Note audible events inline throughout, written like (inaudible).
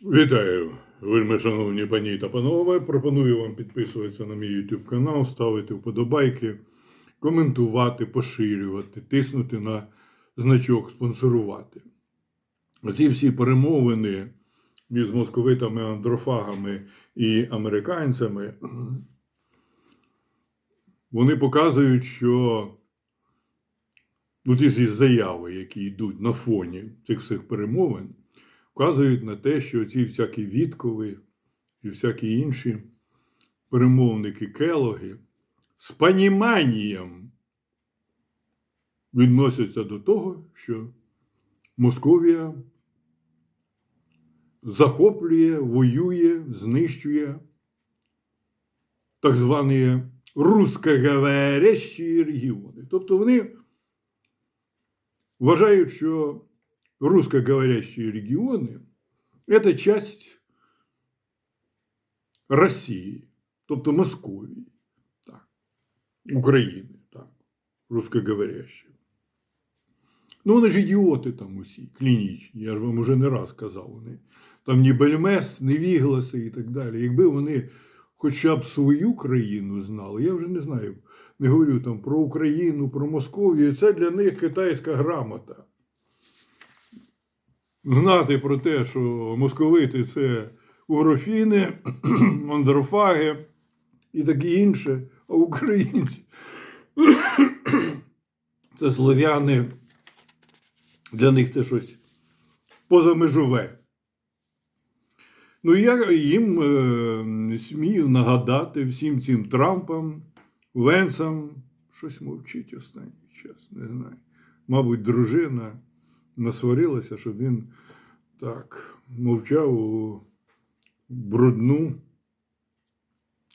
Вітаю, вельми шановні пані та панове. Пропоную вам підписуватися на мій YouTube канал, ставити вподобайки, коментувати, поширювати, тиснути на значок спонсорувати. Оці всі перемовини між московитами, андрофагами і американцями, вони показують, що ну, всі заяви, які йдуть на фоні цих всіх перемовин, вказують на те, що ці всякі відкови і всякі інші перемовники Келоги з поніманням відносяться до того, що Московія захоплює, воює, знищує так звані русскоговорящі регіони. Тобто вони вважають, що русскоговорящие регионы – это часть Росії, тобто Московії, так, України, так, русскоговорящі. Ну, вони ж ідіоти там усі, клінічні, я ж вам уже не раз казав. Вони там ні бельмес, ні вігласи і так далі. Якби вони хоча б свою країну знали, я вже не знаю, не говорю там про Україну, про Московію, це для них китайська грамота знати про те, що московити це угрофіни, (clears throat) андрофаги і таке інше, а українці це слов'яни, для них це щось позамежове. Ну, я їм е, смію нагадати всім цим Трампам, Венсам, щось мовчить останній час, не знаю. Мабуть, дружина насварилася, щоб він так мовчав у брудну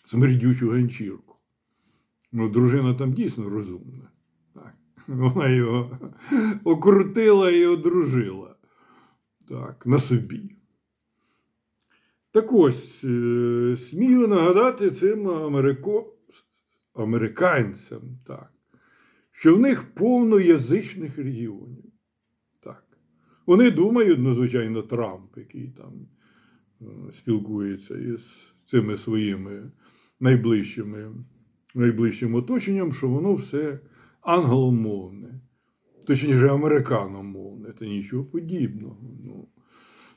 смердючу ганчірку. Ну, дружина там дійсно розумна. Так. Вона його окрутила і одружила. Так, на собі. Так ось, е, смію нагадати цим америко... американцям, так, що в них повно язичних регіонів. Вони думають, ну, звичайно, Трамп, який там е, спілкується із цими своїми найближчими, найближчим оточенням, що воно все англомовне, точніше, американомовне, та нічого подібного. Ну,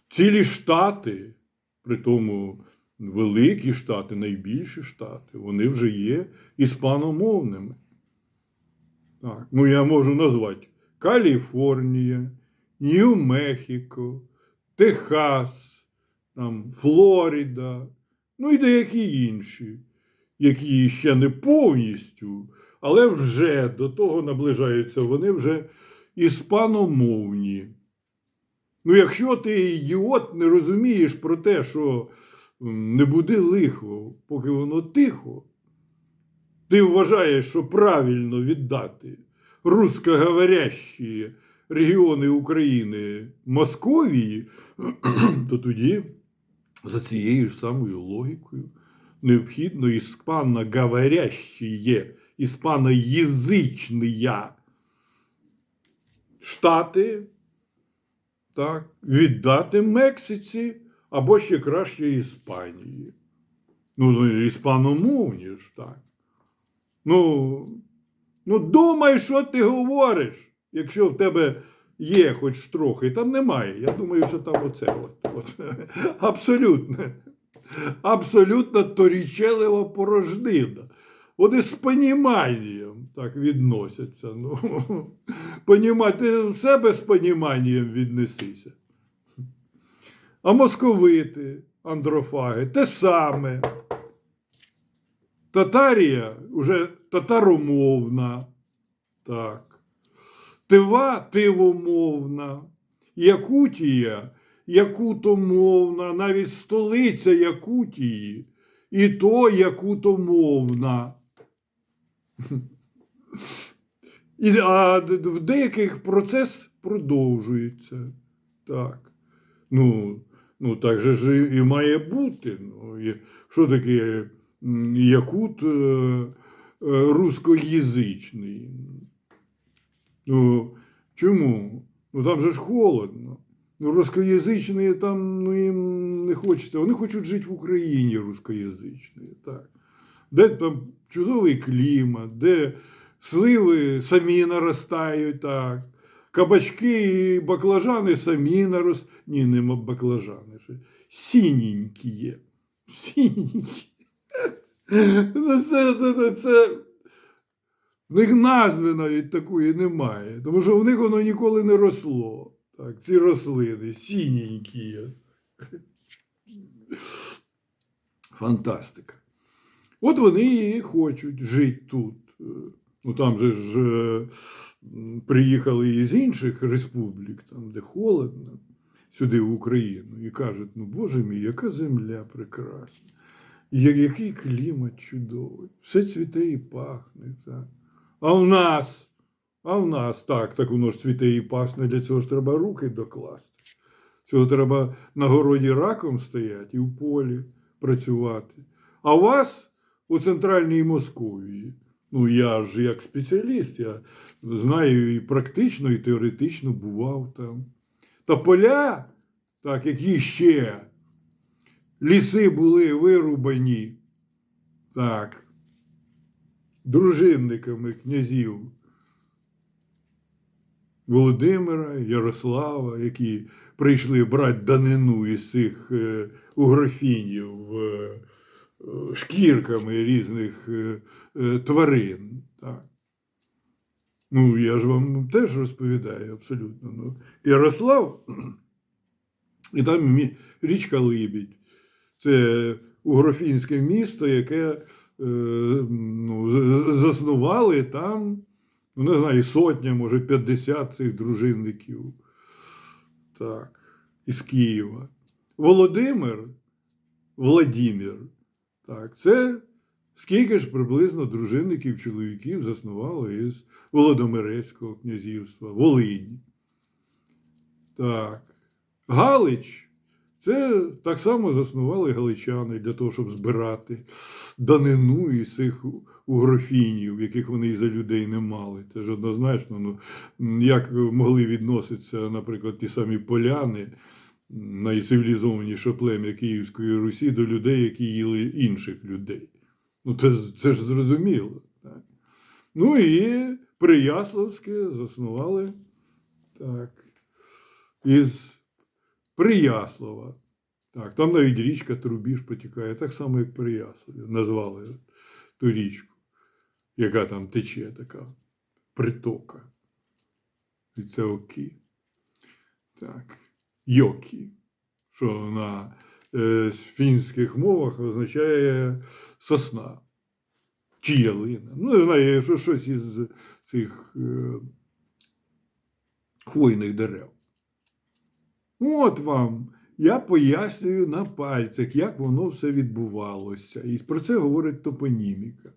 цілі штати, при тому великі штати, найбільші штати, вони вже є іспаномовними. Так, ну я можу назвати Каліфорнія, Нью-Мехіко, Техас, там, Флорида, ну і деякі інші, які ще не повністю, але вже до того наближаються, вони вже іспаномовні. Ну, якщо ти ідіот, не розумієш про те, що не буде лихо, поки воно тихо, ти вважаєш, що правильно віддати русскоговорящі регіони України Московії, (clears throat) то тоді за цією ж самою логікою необхідно іспаноговорящі, іспаноязичні штати так, віддати Мексиці або ще краще Іспанії. Ну, ну, іспаномовні ж так. Ну, ну думай, що ти говориш, якщо в тебе є хоч трохи. Там немає. Я думаю, що там оце. От, от. (laughs) Абсолютно. Абсолютно торічелева порожнина. Вони з поніманням так відносяться. Ну, (laughs) понімати, ти в себе з поніманням віднесися. А московити, андрофаги, те саме. Татарія вже татаромовна. Так. Тива тивомовна. Якутія якутомовна, навіть столиця Якутії. І то якутомовна. І, а в деяких процес продовжується. Так. Ну, ну так же ж і має бути. Ну, що таке якут е, е, рускоязичний? Ну, чому? Ну там же ж холодно. Ну, рускоязичні там ну, їм не хочеться. Вони хочуть жити в Україні рускоязичні. Так. Де там чудовий клімат, де сливи самі наростають, так. Кабачки і баклажани самі наростають. Ні, нема баклажани. Сіненькі є. Сіненькі. (laughs) Ну, це, це, це... В них назви навіть такої немає, тому що в них воно ніколи не росло. Так, ці рослини, сіненькі. Фантастика. От вони і хочуть жити тут. Ну там же ж е, приїхали із інших республік, там, де холодно, сюди в Україну, і кажуть: ну Боже мій, яка земля прекрасна, який клімат чудовий, все цвіте і пахне. Так. А в нас, а в нас так, так воно ж цвіте і пахне, для цього ж треба руки докласти. Цього треба на городі раком стояти і в полі працювати. А у вас у центральній Московії, ну я ж як спеціаліст, я знаю і практично, і теоретично бував там. Та поля, так які ще ліси були вирубані, так, дружинниками князів Володимира, Ярослава, які прийшли брати данину із цих е, угрофінів е, е, шкірками різних тварин. Так. Ну, я ж вам теж розповідаю абсолютно. Ну, Ярослав, (clears throat) і там річка Либідь. Це угрофінське місто, яке ну, з- з- заснували там, ну, не знаю, сотня, може, 50 цих дружинників. Так, із Києва. Володимир, Владимир, так, це скільки ж приблизно дружинників чоловіків заснували із Володимирецького князівства, Волинь. Так. Галич. Це так само заснували галичани для того, щоб збирати данину із цих угрофінів, яких вони і за людей не мали. Це ж однозначно. Ну, як могли відноситися, наприклад, ті самі поляни, найцивілізованіше плем'я Київської Русі, до людей, які їли інших людей. Ну, це, це ж зрозуміло. Так. Ну і Прияславське заснували так, із Прияслава. Так, там навіть річка Трубіж потікає, так само, як Прияславі. Назвали ту річку, яка там тече, така притока. І це окі. Так. Йокі, що на е, фінських мовах означає сосна чи ялина. Ну, не знаю, що щось із цих е, хвойних дерев. От вам. Я пояснюю на пальцях, як воно все відбувалося. І про це говорить топоніміка.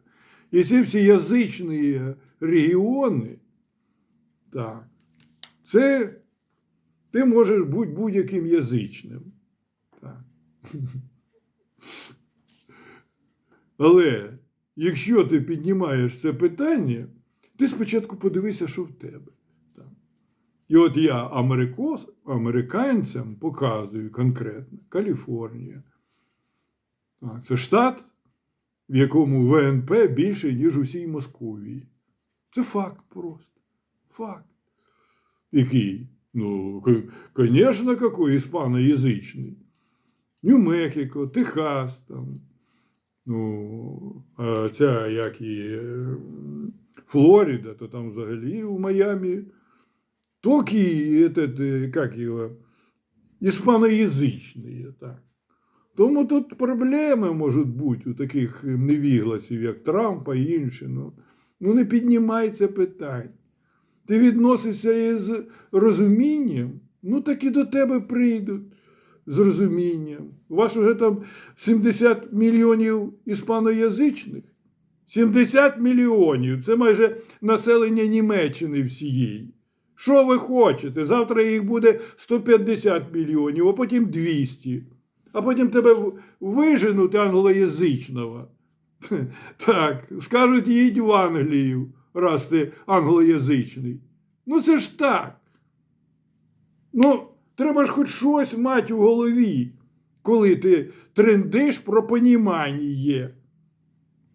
І ці всі язичні регіони, так, це ти можеш бути будь-яким язичним. Так. Але якщо ти піднімаєш це питання, ти спочатку подивися, що в тебе. І от я америкос, американцям показую конкретно Каліфорнія. Так, це штат, в якому ВНП більше, ніж усій Московії. Це факт просто. Факт. Який? Ну, звісно, какой іспаноязичний. Нью-Мехіко, Техас, там, ну, а ця як і Флорида, то там взагалі в Майамі. Тільки этот, е, як його. Так. Тому тут проблеми можуть бути у таких невігласів, як Трампа і інші. Ну, ну не піднімається питань. Ти відносишся із розумінням, ну так і до тебе прийдуть з розумінням. У вас вже там 70 мільйонів іспаноязичних. 70 мільйонів. Це майже населення Німеччини всієї. Що ви хочете? Завтра їх буде 150 мільйонів, а потім 200. А потім тебе виженуть англоязичного. (laughs) Так, скажуть, їдь в Англію, раз ти англоязичний. Ну це ж так. Ну, Треба ж хоч щось мати в голові, коли ти трендиш про понімання.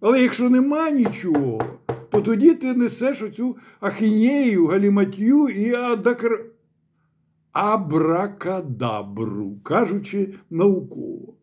Але якщо нема нічого, то тоді ти несеш оцю ахінею, галіматью і адакр... абракадабру, кажучи науково.